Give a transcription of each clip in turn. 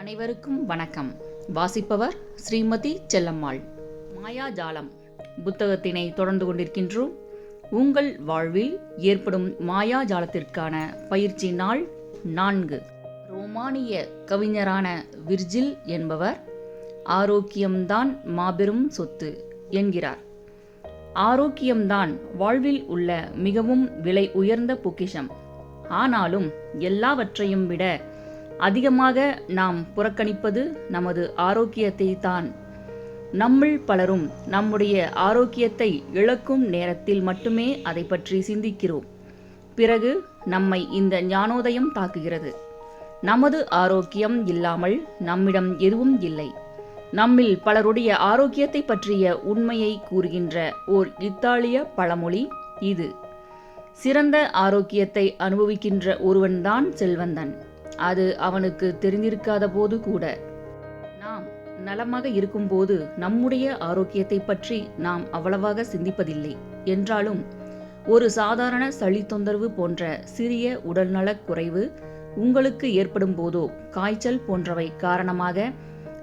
அனைவருக்கும் வணக்கம். வாசிப்பவர் ஸ்ரீமதி செல்லம்மாள். மாயாஜாலம். புத்தகத்தினை தொடர்ந்து கொண்டிருக்கின்றோம். உங்கள் வாழ்வில் ஏற்படும் மாயாஜாலத்திற்கான பயிற்சி நாள் நான்கு. ரோமானிய கவிஞரான விர்ஜில் என்பவர் ஆரோக்கியம்தான் மாபெரும் சொத்து என்கிறார். ஆரோக்கியம்தான் வாழ்வில் உள்ள மிகவும் விலை உயர்ந்த பொக்கிஷம். ஆனாலும் எல்லாவற்றையும் விட அதிகமாக நாம் புறக்கணிப்பது நமது ஆரோக்கியத்தை தான் நம்மில் பலரும் நம்முடைய ஆரோக்கியத்தை இழக்கும் நேரத்தில் மட்டுமே அதை பற்றி சிந்திக்கிறோம். பிறகு நம்மை இந்த ஞானோதயம் தாக்குகிறது. நமது ஆரோக்கியம் இல்லாமல் நம்மிடம் எதுவும் இல்லை. நம்மில் பலருடைய ஆரோக்கியத்தை பற்றிய உண்மையை கூறுகின்ற ஓர் இத்தாலிய பழமொழி இது. சிறந்த ஆரோக்கியத்தை அனுபவிக்கின்ற ஒருவன்தான் செல்வந்தன். அது அவனுக்கு தெரிந்திருக்காத போது கூட. நாம் நலமாக இருக்கும்போது நம்முடைய ஆரோக்கியத்தை பற்றி நாம் அவ்வளவாக சிந்திப்பதில்லை. என்றாலும் ஒரு சாதாரண சளி தொந்தரவு போன்ற சிறிய உடல்நலக் குறைவு உங்களுக்கு ஏற்படும் போதோ காய்ச்சல் போன்றவை காரணமாக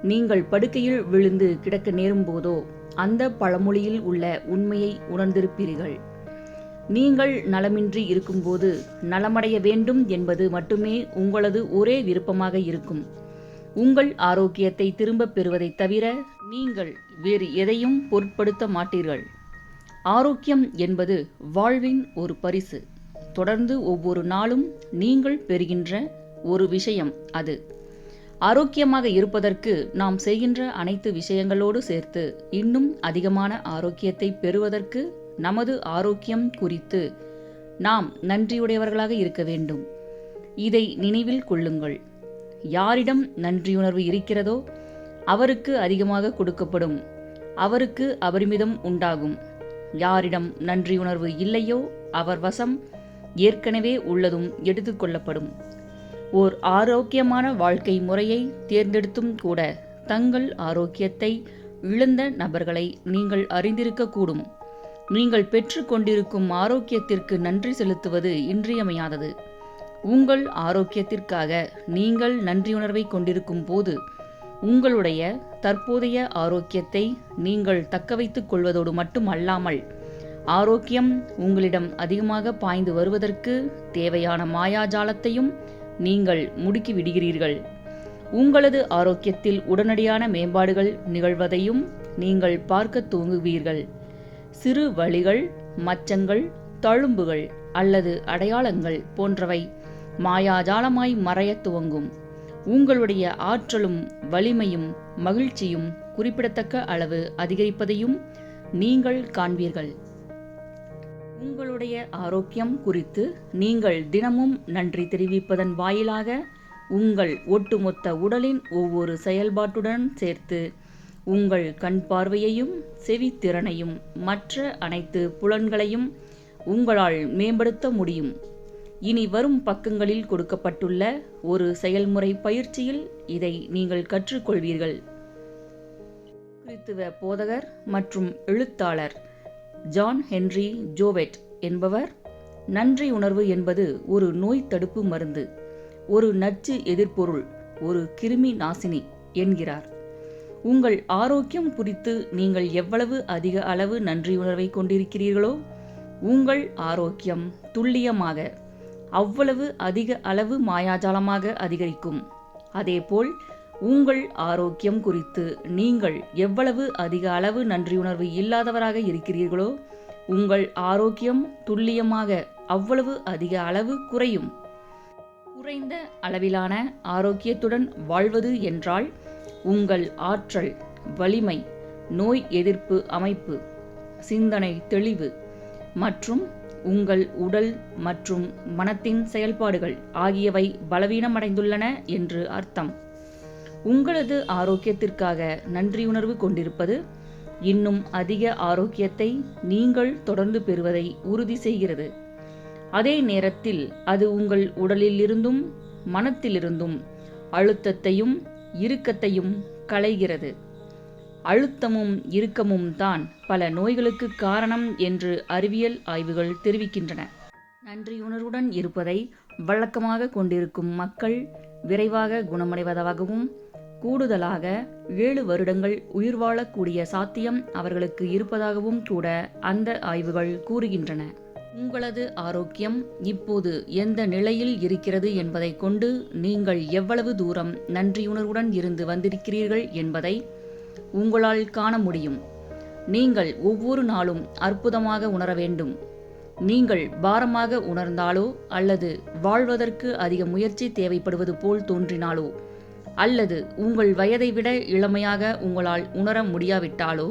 நீங்கள் படுக்கையில் விழுந்து கிடக்க நேரும் போதோ அந்த பழமொழியில் உள்ள உண்மையை உணர்ந்திருப்பீர்கள். நீங்கள் நலமின்றி இருக்கும்போது நலமடைய வேண்டும் என்பது மட்டுமே உங்களது ஒரே விருப்பமாக இருக்கும். உங்கள் ஆரோக்கியத்தை திரும்பப் பெறுவதைத் தவிர நீங்கள் வேறு எதையும் பொருட்படுத்த மாட்டீர்கள். ஆரோக்கியம் என்பது வாழ்வின் ஒரு பரிசு. தொடர்ந்து ஒவ்வொரு நாளும் நீங்கள் பெறுகின்ற ஒரு விஷயம் அது. ஆரோக்கியமாக இருப்பதற்கு நாம் செய்கின்ற அனைத்து விஷயங்களோடு சேர்த்து இன்னும் அதிகமான ஆரோக்கியத்தை பெறுவதற்கு நமது ஆரோக்கியம் குறித்து நாம் நன்றியுடையவர்களாக இருக்க வேண்டும். இதை நினைவில் கொள்ளுங்கள். யாரிடம் நன்றியுணர்வு இருக்கிறதோ அவருக்கு அதிகமாக கொடுக்கப்படும். அவருக்கு அபரிமிதம் உண்டாகும். யாரிடம் நன்றியுணர்வு இல்லையோ அவர் வசம் ஏற்கனவே உள்ளதும் எடுத்துக்கொள்ளப்படும் ஓர் ஆரோக்கியமான வாழ்க்கை முறையை தேர்ந்தெடுத்தும் கூட தங்கள் ஆரோக்கியத்தை இழந்த நபர்களை நீங்கள் அறிந்திருக்கக்கூடும். நீங்கள் பெற்றுக்கொண்டிருக்கும் ஆரோக்கியத்திற்கு நன்றி செலுத்துவது இன்றியமையாதது. உங்கள் ஆரோக்கியத்திற்காக நீங்கள் நன்றியுணர்வை கொண்டிருக்கும் போது உங்களுடைய தற்போதைய ஆரோக்கியத்தை நீங்கள் தக்கவைத்துக் கொள்வதோடு மட்டும் அல்லாமல் ஆரோக்கியம் உங்களிடம் அதிகமாக பாய்ந்து வருவதற்கு தேவையான மாயாஜாலத்தையும் நீங்கள் முடுக்கி விடுகிறீர்கள். உங்களது ஆரோக்கியத்தில் உடனடியான மேம்பாடுகள் நிகழ்வதையும் நீங்கள் பார்க்க துவங்குவீர்கள் சிறு வழிகள் மச்சங்கள் தழும்புகள் அல்லது அடையாளங்கள் போன்றவை மாயாஜாலமாய் மறையத் துவங்கும். உங்களுடைய ஆற்றலும் வலிமையும் மகிழ்ச்சியும் குறிப்பிடத்தக்க அளவு அதிகரிப்பதையும் நீங்கள் காண்பீர்கள். உங்களுடைய ஆரோக்கியம் குறித்து நீங்கள் தினமும் நன்றி தெரிவிப்பதன் வாயிலாக உங்கள் ஒட்டுமொத்த உடலின் ஒவ்வொரு செயல்பாட்டுடன் சேர்த்து உங்கள் கண் பார்வையையும் செவித்திறனையும் மற்ற அனைத்து புலன்களையும் உங்களால் மேம்படுத்த முடியும். இனி வரும் பக்கங்களில் கொடுக்கப்பட்டுள்ள ஒரு செயல்முறை பயிற்சியில் இதை நீங்கள் கற்றுக்கொள்வீர்கள். கிறித்துவ போதகர் மற்றும் எழுத்தாளர் ஜான் ஹென்றி ஜோவெட் என்பவர் நன்றி உணர்வு என்பது ஒரு நோய் தடுப்பு மருந்து ஒரு நச்சு எதிர்ப்பொருள் ஒரு கிருமி நாசினி என்கிறார். உங்கள் ஆரோக்கியம் குறித்து நீங்கள் எவ்வளவு அதிக அளவு நன்றியுணர்வை கொண்டிருக்கிறீர்களோ உங்கள் ஆரோக்கியம் துல்லியமாக அவ்வளவு அதிக அளவு மாயாஜாலமாக அதிகரிக்கும். அதேபோல் உங்கள் ஆரோக்கியம் குறித்து நீங்கள் எவ்வளவு அதிக அளவு நன்றியுணர்வு இல்லாதவராக இருக்கிறீர்களோ உங்கள் ஆரோக்கியம் துல்லியமாக அவ்வளவு அதிக அளவு குறையும். குறைந்த அளவிலான ஆரோக்கியத்துடன் வாழ்வது என்றால் உங்கள் ஆற்றல் வலிமை நோய் எதிர்ப்பு அமைப்பு சிந்தனை தெளிவு மற்றும் உங்கள் உடல் மற்றும் மனத்தின் செயல்பாடுகள் ஆகியவை பலவீனமடைந்துள்ளன என்று அர்த்தம். உங்களது ஆரோக்கியத்திற்காக நன்றியுணர்வு கொண்டிருப்பது இன்னும் அதிக ஆரோக்கியத்தை நீங்கள் தொடர்ந்து பெறுவதை உறுதி செய்கிறது. அதே நேரத்தில் அது உங்கள் உடலிலிருந்தும் மனத்திலிருந்தும் அழுத்தத்தையும் இறுக்கத்தையும் களைகிறது. அழுத்தமும் இறுக்கமும் தான் பல நோய்களுக்கு காரணம் என்று அறிவியல் ஆய்வுகள் தெரிவிக்கின்றன. நன்றியுணர்வுடன் இருப்பதை வழக்கமாக கொண்டிருக்கும் மக்கள் விரைவாக குணமடைவதாகவும் கூடுதலாக ஏழு வருடங்கள் உயிர் வாழக்கூடிய சாத்தியம் அவர்களுக்கு இருப்பதாகவும் கூட அந்த ஆய்வுகள் கூறுகின்றன. உங்களது ஆரோக்கியம் இப்போது எந்த நிலையில் இருக்கிறது என்பதை கொண்டு நீங்கள் எவ்வளவு தூரம் நன்றியுணர்வுடன் இருந்து வந்திருக்கிறீர்கள் என்பதை உங்களால் காண முடியும். நீங்கள் ஒவ்வொரு நாளும் அற்புதமாக உணர வேண்டும். நீங்கள் பாரமாக உணர்ந்தாலோ அல்லது வாழ்வதற்கு அதிக முயற்சி தேவைப்படுவது போல் தோன்றினாலோ அல்லது உங்கள் வயதை விட இளமையாக உங்களால் உணர முடியாவிட்டாலோ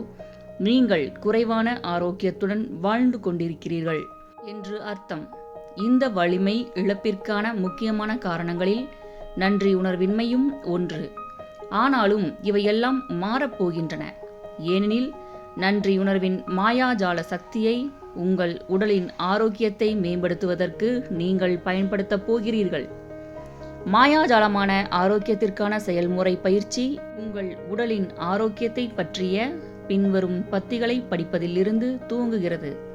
நீங்கள் குறைவான ஆரோக்கியத்துடன் வாழ்ந்து கொண்டிருக்கிறீர்கள். என்று அர்த்தம். இந்த வலிமை இழப்பிற்கான முக்கியமான காரணங்களில் நன்றி உணர்வின்மையும் ஒன்று. ஆனாலும் இவையெல்லாம் மாறப்போகின்றன. ஏனெனில் நன்றியுணர்வின் மாயாஜால சக்தியை உங்கள் உடலின் ஆரோக்கியத்தை மேம்படுத்துவதற்கு நீங்கள் பயன்படுத்தப் போகிறீர்கள். மாயாஜாலமான ஆரோக்கியத்திற்கான செயல்முறை பயிற்சி உங்கள் உடலின் ஆரோக்கியத்தை பற்றிய பின்வரும் பத்திகளை படிப்பதிலிருந்து துவங்குகிறது.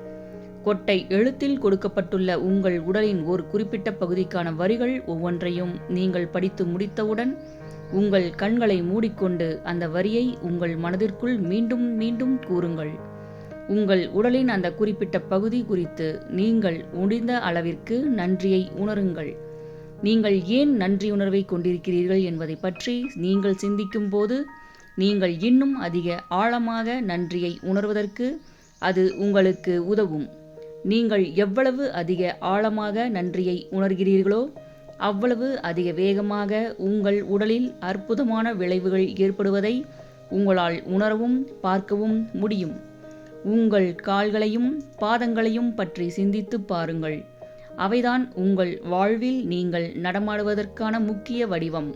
கொட்டை எழுத்தில் கொடுக்கப்பட்டுள்ள உங்கள் உடலின் ஒரு குறிப்பிட்ட பகுதிக்கான வரிகள் ஒவ்வொன்றையும் நீங்கள் படித்து முடித்தவுடன் உங்கள் கண்களை மூடிக்கொண்டு அந்த வரியை உங்கள் மனதிற்குள் மீண்டும் மீண்டும் கூறுங்கள். உங்கள் உடலின் அந்த குறிப்பிட்ட பகுதி குறித்து நீங்கள் முடிந்த அளவிற்கு நன்றியை உணருங்கள். நீங்கள் ஏன் நன்றியுணர்வை கொண்டிருக்கிறீர்கள் என்பதை பற்றி நீங்கள் சிந்திக்கும் போது நீங்கள் இன்னும் அதிக ஆழமாக நன்றியை உணர்வதற்கு அது உங்களுக்கு உதவும். நீங்கள் எவ்வளவு அதிக ஆழமாக நன்றியை உணர்கிறீர்களோ அவ்வளவு அதிக வேகமாக உங்கள் உடலில் அற்புதமான விளைவுகள் ஏற்படுவதை உங்களால் உணரவும் பார்க்கவும் முடியும். உங்கள் கால்களையும் பாதங்களையும் பற்றி சிந்தித்து பாருங்கள். அவைதான் உங்கள் வாழ்வில் நீங்கள் நடமாடுவதற்கான முக்கிய வடிவம்.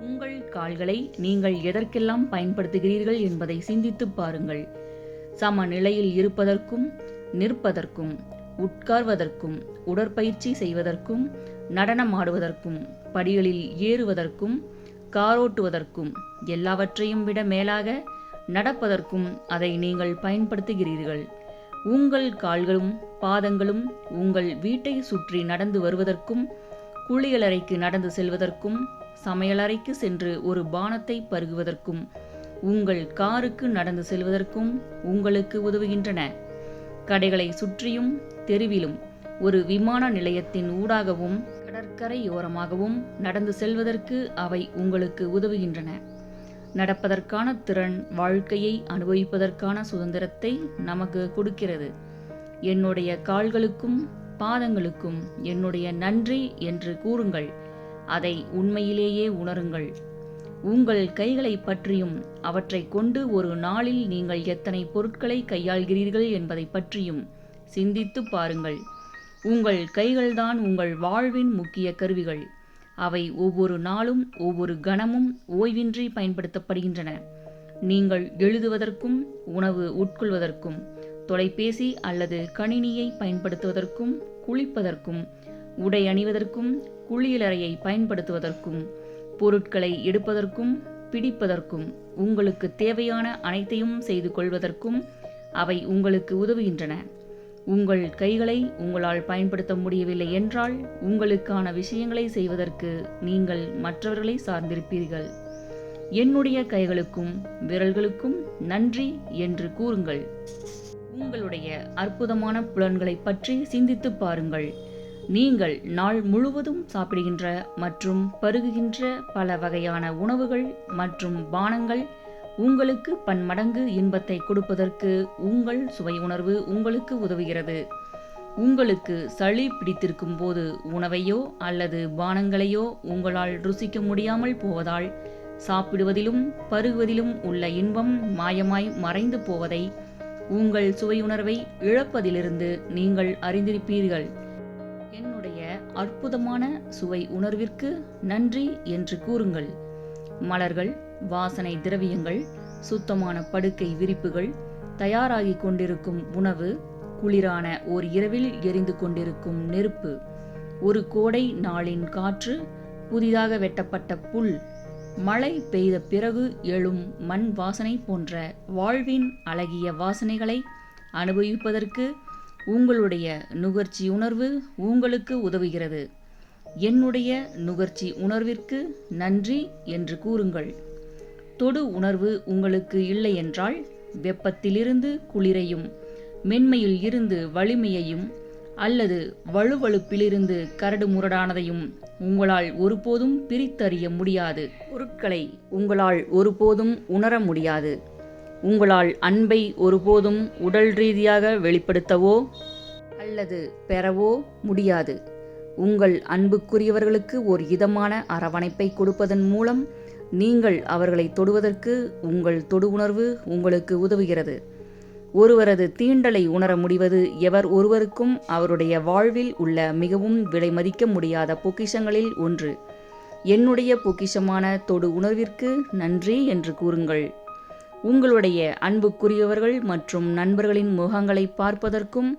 உங்கள் கால்களை நீங்கள் எதற்கெல்லாம் பயன்படுத்துகிறீர்கள் என்பதை சிந்தித்து பாருங்கள். சமநிலையில் இருப்பதற்கும் நிற்பதற்கும் உட்கார்வதற்கும் உடற்பயிற்சி செய்வதற்கும் நடனமாடுவதற்கும் படிகளில் ஏறுவதற்கும் காரோட்டுவதற்கும் எல்லாவற்றையும் விட மேலாக நடப்பதற்கும் அதை நீங்கள் பயன்படுத்துகிறீர்கள். உங்கள் கால்களும் பாதங்களும் உங்கள் வீட்டை சுற்றி நடந்து வருவதற்கும் குளியலறைக்கு நடந்து செல்வதற்கும் சமையலறைக்கு சென்று ஒரு பானத்தை பருகுவதற்கும் உங்கள் காருக்கு நடந்து செல்வதற்கும் உங்களுக்கு உதவுகின்றன. கடைகளை சுற்றியும் தெருவிலும் ஒரு விமான நிலையத்தின் ஊடாகவும் கடற்கரையோரமாகவும் நடந்து செல்வதற்கு அவை உங்களுக்கு உதவுகின்றன. நடப்பதற்கான திறன் வாழ்க்கையை அனுபவிப்பதற்கான சுதந்திரத்தை நமக்கு கொடுக்கிறது. என்னுடைய கால்களுக்கும் பாதங்களுக்கும் என்னுடைய நன்றி என்று கூறுங்கள். அதை உண்மையிலேயே உணருங்கள். உங்கள் கைகளை பற்றியும் அவற்றை கொண்டு ஒரு நாளில் நீங்கள் எத்தனை பொருட்களை கையாள்கிறீர்கள் என்பதை பற்றியும் சிந்தித்து பாருங்கள். உங்கள் கைகள்தான் உங்கள் வாழ்வின் முக்கிய கருவிகள். அவை ஒவ்வொரு நாளும் ஒவ்வொரு கணமும் ஓய்வின்றி பயன்படுத்தப்படுகின்றன. நீங்கள் எழுதுவதற்கும் உணவு உட்கொள்வதற்கும் தொலைபேசி அல்லது கணினியை பயன்படுத்துவதற்கும் குளிப்பதற்கும் உடை அணிவதற்கும் குளியலறையை பயன்படுத்துவதற்கும் பொருட்களை எடுப்பதற்கும் பிடிப்பதற்கும் உங்களுக்கு தேவையான அனைத்தையும் செய்து கொள்வதற்கும் அவை உங்களுக்கு உதவுகின்றன. உங்கள் கைகளை உங்களால் பயன்படுத்த முடியவில்லை என்றால் உங்களுக்கான விஷயங்களை செய்வதற்கு நீங்கள் மற்றவர்களை சார்ந்திருப்பீர்கள். என்னுடைய கைகளுக்கும் விரல்களுக்கும் நன்றி என்று கூறுங்கள். உங்களுடைய அற்புதமான புலன்களை பற்றி சிந்தித்து பாருங்கள். நீங்கள் நாள் முழுவதும் சாப்பிடுகின்ற மற்றும் பருகுகின்ற பல வகையான உணவுகள் மற்றும் பானங்கள் உங்களுக்கு பன்மடங்கு இன்பத்தை கொடுப்பதற்கு உங்கள் சுவை உணர்வு உங்களுக்கு உதவுகிறது. உங்களுக்கு சளி பிடித்திருக்கும் போது உணவையோ அல்லது பானங்களையோ உங்களால் ருசிக்க முடியாமல் போவதால் சாப்பிடுவதிலும் பருகுவதிலும் உள்ள இன்பம் மாயமாய் மறைந்து போவதை உங்கள் சுவையுணர்வை இழப்பதிலிருந்து நீங்கள் அறிந்திருப்பீர்கள். அற்புதமான சுவை உணர்விற்கு நன்றி என்று கூறுங்கள். மலர்கள் வாசனை திரவியங்கள் சுத்தமான படுக்கை விரிப்புகள் தயாராகி கொண்டிருக்கும் உணவு குளிரான ஓர் இரவில் எரிந்து கொண்டிருக்கும் நெருப்பு ஒரு கோடை நாளின் காற்று புதிதாக வெட்டப்பட்ட புல் மழை பெய்த பிறகு எழும் மண் வாசனை போன்ற வாழ்வின் அழகிய வாசனைகளை அனுபவிப்பதற்கு உங்களுடைய நுகர்ச்சி உணர்வு உங்களுக்கு உதவுகிறது. என்னுடைய நுகர்ச்சி உணர்விற்கு நன்றி என்று கூறுங்கள். தொடு உணர்வு உங்களுக்கு இல்லை என்றால் வெப்பத்திலிருந்து குளிரையும் மென்மையில் இருந்து வலிமையையும் அல்லது வலுவழுப்பிலிருந்து கரடு முரடானதையும் உங்களால் ஒருபோதும் பிரித்தறிய முடியாது. பொருட்களை உங்களால் ஒருபோதும் உணர முடியாது. உங்களால் அன்பை ஒருபோதும் உடல் ரீதியாக வெளிப்படுத்தவோ அல்லது பெறவோ முடியாது. உங்கள் அன்புக்குரியவர்களுக்கு ஒரு இதமான அரவணைப்பை கொடுப்பதன் மூலம் நீங்கள் அவர்களை தொடுவதற்கு உங்கள் தொடு உணர்வு உங்களுக்கு உதவுகிறது. ஒருவரது தீண்டலை உணர முடிவது எவர் ஒருவருக்கும் அவருடைய வாழ்வில் உள்ள மிகவும் விலை மதிக்க முடியாத பொக்கிஷங்களில் ஒன்று. என்னுடைய பொக்கிஷமான தொடு உணர்விற்கு நன்றி என்று கூறுங்கள். உங்களுடைய அன்புக்குரியவர்கள் மற்றும் நண்பர்களின் முகங்களை பார்ப்பதற்கும்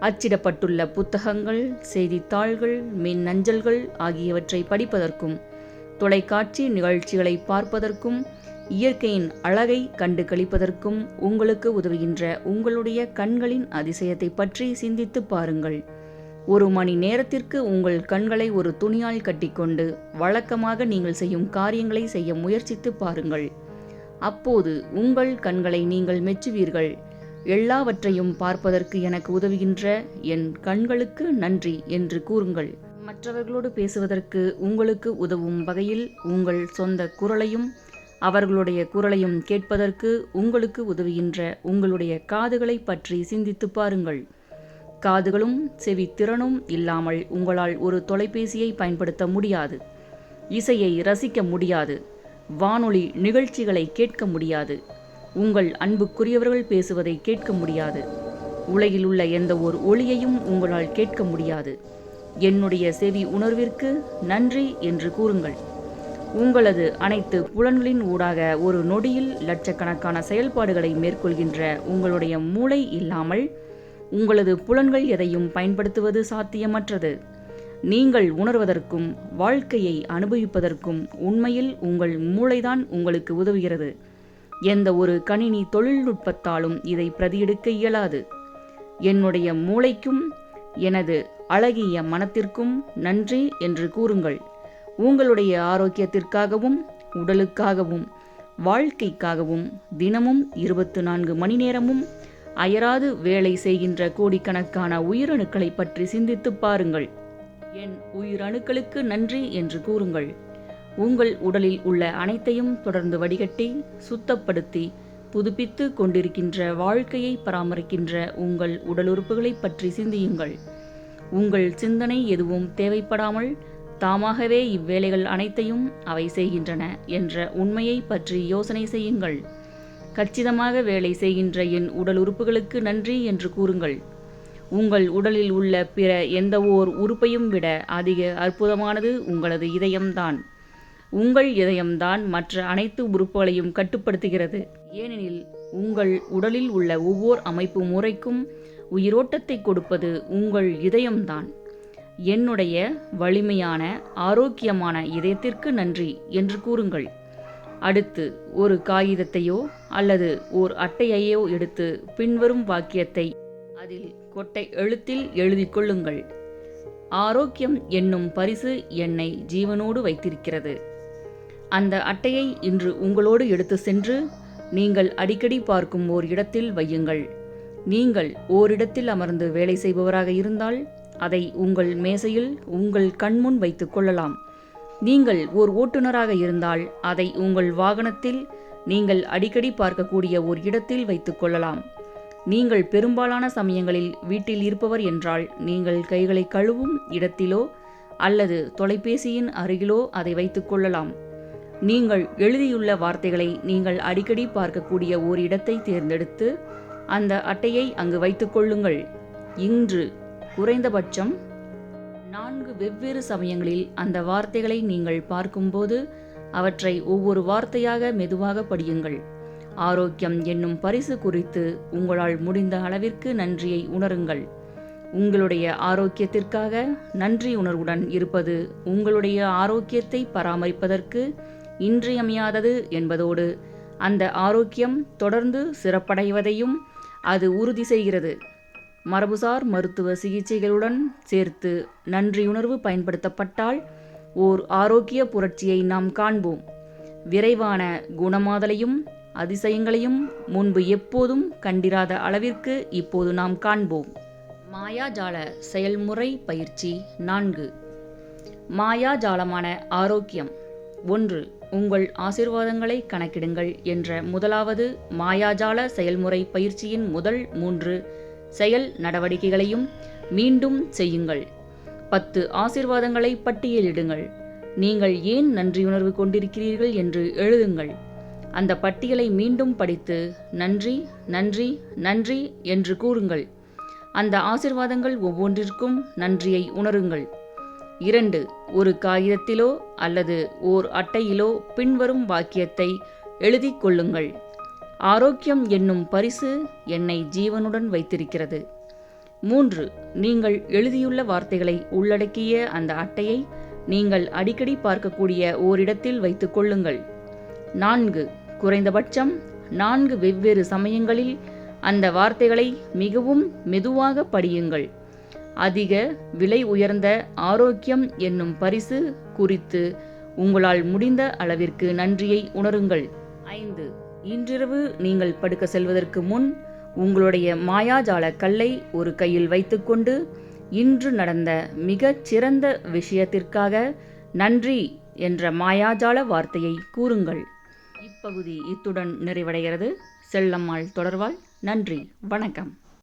அச்சிடப்பட்டுள்ள புத்தகங்கள் செய்தித்தாள்கள் மின் அஞ்சல்கள் ஆகியவற்றை படிப்பதற்கும் தொலைக்காட்சி நிகழ்ச்சிகளை பார்ப்பதற்கும் இயற்கையின் அழகை கண்டு கழிப்பதற்கும் உங்களுக்கு உதவுகின்ற உங்களுடைய கண்களின் அதிசயத்தை பற்றி சிந்தித்து பாருங்கள். ஒரு மணி நேரத்திற்கு உங்கள் கண்களை ஒரு துணியால் கட்டிக்கொண்டு வழக்கமாக நீங்கள் செய்யும் காரியங்களை செய்ய முயற்சித்து பாருங்கள். அப்போது உங்கள் கண்களை நீங்கள் மெச்சுவீர்கள். எல்லாவற்றையும் பார்ப்பதற்கு எனக்கு உதவுகின்ற என் கண்களுக்கு நன்றி என்று கூறுங்கள். மற்றவர்களோடு பேசுவதற்கு உங்களுக்கு உதவும் வகையில் உங்கள் சொந்த குரலையும் அவர்களுடைய குரலையும் கேட்பதற்கு உங்களுக்கு உதவுகின்ற உங்களுடைய காதுகளை பற்றி சிந்தித்து பாருங்கள். காதுகளும் செவி திறனும் இல்லாமல் உங்களால் ஒரு தொலைபேசியை பயன்படுத்த முடியாது. இசையை ரசிக்க முடியாது. வானொலி நிகழ்ச்சிகளை கேட்க முடியாது. உங்கள் அன்புக்குரியவர்கள் பேசுவதை கேட்க முடியாது. உலகில் உள்ள எந்த ஒரு ஒளியையும் உங்களால் கேட்க முடியாது. என்னுடைய செவி உணர்விற்கு நன்றி என்று கூறுங்கள். உங்களது அனைத்து புலன்களின் ஊடாக ஒரு நொடியில் லட்சக்கணக்கான செயல்பாடுகளை மேற்கொள்கின்ற உங்களுடைய மூளை இல்லாமல் உங்களது புலன்கள் எதையும் பயன்படுத்துவது சாத்தியமற்றது. நீங்கள் உணர்வதற்கும் வாழ்க்கையை அனுபவிப்பதற்கும் உண்மையில் உங்கள் மூளைதான் உங்களுக்கு உதவுகிறது. எந்த ஒரு கணினி தொழில்நுட்பத்தாலும் இதை பிரதியெடுக்க இயலாது. என்னுடைய மூளைக்கும் எனது அழகிய மனத்திற்கும் நன்றி என்று கூறுங்கள். உங்களுடைய ஆரோக்கியத்திற்காகவும் உடலுக்காகவும் வாழ்க்கைக்காகவும் தினமும் இருபத்து நான்கு மணி நேரமும் அயராது வேலை செய்கின்ற கோடிக்கணக்கான உயிரணுக்களை பற்றி சிந்தித்து பாருங்கள். என் உயிரணுக்களுக்கு நன்றி என்று கூறுங்கள். உங்கள் உடலில் உள்ள அனைத்தையும் தொடர்ந்து வடிகட்டி சுத்தப்படுத்தி புதுப்பித்து கொண்டிருக்கின்ற வாழ்க்கையை பராமரிக்கின்ற உங்கள் உடல் உறுப்புகளை பற்றி சிந்தியுங்கள். உங்கள் சிந்தனை எதுவும் தேவைப்படாமல் தாமாகவே இவ்வேலைகள் அனைத்தையும் அவை செய்கின்றன என்ற உண்மையை பற்றி யோசனை செய்யுங்கள். கச்சிதமாக வேலை செய்கின்ற என் உடல் உறுப்புகளுக்கு நன்றி என்று கூறுங்கள். உங்கள் உடலில் உள்ள பிற எந்த ஓர் உறுப்பையும் விட அதிக அற்புதமானது உங்களது இதயம்தான். உங்கள் இதயம்தான் மற்ற அனைத்து உறுப்புகளையும் கட்டுப்படுத்துகிறது. ஏனெனில் உங்கள் உடலில் உள்ள ஒவ்வொரு அமைப்பு முறைக்கும் உயிரோட்டத்தை கொடுப்பது உங்கள் இதயம்தான். என்னுடைய வலிமையான ஆரோக்கியமான இதயத்திற்கு நன்றி என்று கூறுங்கள். அடுத்து ஒரு காகிதத்தையோ அல்லது ஓர் அட்டையையோ எடுத்து பின்வரும் வாக்கியத்தை அதில் கொட்டை எழுத்தில் எழுதி கொள்ளுங்கள். ஆரோக்கியம் என்னும் பரிசு என்னை ஜீவனோடு வைத்திருக்கிறது. அந்த அட்டையை இன்று உங்களோடு எடுத்து சென்று நீங்கள் அடிக்கடி பார்க்கும் ஓர் இடத்தில் வையுங்கள். நீங்கள் ஓரிடத்தில் அமர்ந்து வேலை செய்பவராக இருந்தால் அதை உங்கள் மேசையில் உங்கள் கண்முன் வைத்துக் கொள்ளலாம். நீங்கள் ஓர் ஓட்டுநராக இருந்தால் அதை உங்கள் வாகனத்தில் நீங்கள் அடிக்கடி பார்க்கக்கூடிய ஓர் இடத்தில் வைத்துக் கொள்ளலாம். நீங்கள் பெரும்பாலான சமயங்களில் வீட்டில் இருப்பவர் என்றால் நீங்கள் கைகளை கழுவும் இடத்திலோ அல்லது தொலைபேசியின் அருகிலோ அதை வைத்துக் கொள்ளலாம். நீங்கள் எழுதியுள்ள வார்த்தைகளை நீங்கள் அடிக்கடி பார்க்கக்கூடிய ஓர் இடத்தை தேர்ந்தெடுத்து அந்த அட்டையை அங்கு வைத்துக் கொள்ளுங்கள். இன்று குறைந்தபட்சம் நான்கு வெவ்வேறு சமயங்களில் அந்த வார்த்தைகளை நீங்கள் பார்க்கும்போது அவற்றை ஒவ்வொரு வார்த்தையாக மெதுவாக படியுங்கள். ஆரோக்கியம் என்னும் பரிசு குறித்து உங்களால் முடிந்த அளவிற்கு நன்றியை உணருங்கள். உங்களுடைய ஆரோக்கியத்திற்காக நன்றி உணர்வுடன் இருப்பது உங்களுடைய ஆரோக்கியத்தை பராமரிப்பதற்கு இன்றியமையாதது என்பதோடு அந்த ஆரோக்கியம் தொடர்ந்து சிறப்படைவதையும் அது உறுதி செய்கிறது. மரபுசார் மருத்துவ சிகிச்சைகளுடன் சேர்த்து நன்றியுணர்வு பயன்படுத்தப்பட்டால் ஓர் ஆரோக்கிய புரட்சியை நாம் காண்போம். விரைவான குணமாதலையும் அதிசயங்களையும் முன்பு எப்போதும் கண்டிராத அளவிற்கு இப்போது நாம் காண்போம். மாயாஜால செயல்முறை பயிற்சி நான்கு. மாயாஜாலமான ஆரோக்கியம். ஒன்று உங்கள் ஆசிர்வாதங்களை கணக்கிடுங்கள் என்ற முதலாவது மாயாஜால செயல்முறை பயிற்சியின் முதல் மூன்று செயல் நடவடிக்கைகளையும் மீண்டும் செய்யுங்கள். பத்து ஆசிர்வாதங்களை பட்டியலிடுங்கள். நீங்கள் ஏன் நன்றியுணர்வு கொண்டிருக்கிறீர்கள் என்று எழுதுங்கள். அந்த பட்டியலை மீண்டும் படித்து நன்றி நன்றி நன்றி என்று கூறுங்கள். அந்த ஆசிர்வாதங்கள் ஒவ்வொன்றிற்கும் நன்றியை உணருங்கள். இரண்டு ஒரு காகிதத்திலோ அல்லது ஓர் அட்டையிலோ பின்வரும் வாக்கியத்தை எழுதிக் கொள்ளுங்கள். ஆரோக்கியம் என்னும் பரிசு என்னை ஜீவனுடன் வைத்திருக்கிறது. மூன்று நீங்கள் எழுதியுள்ள வார்த்தைகளை உள்ளடக்கிய அந்த அட்டையை நீங்கள் அடிக்கடி பார்க்கக்கூடிய ஓரிடத்தில் வைத்துக் கொள்ளுங்கள். நான்கு. குறைந்தபட்சம் நான்கு வெவ்வேறு சமயங்களில் அந்த வார்த்தைகளை மிகவும் மெதுவாக படியுங்கள். அதிக விலை உயர்ந்த ஆரோக்கியம் என்னும் பரிசு குறித்து உங்களால் முடிந்த அளவிற்கு நன்றியை உணருங்கள். ஐந்து. இன்றிரவு நீங்கள் படுக்க செல்வதற்கு முன் உங்களுடைய மாயாஜால கல்லை ஒரு கையில் வைத்துக்கொண்டு இன்று நடந்த மிகச் சிறந்த விஷயத்திற்காக நன்றி என்ற மாயாஜால வார்த்தையை கூறுங்கள். இப்பகுதி இத்துடன் நிறைவடைகிறது. செல்லம்மாள் தொடர்வாள். நன்றி. வணக்கம்.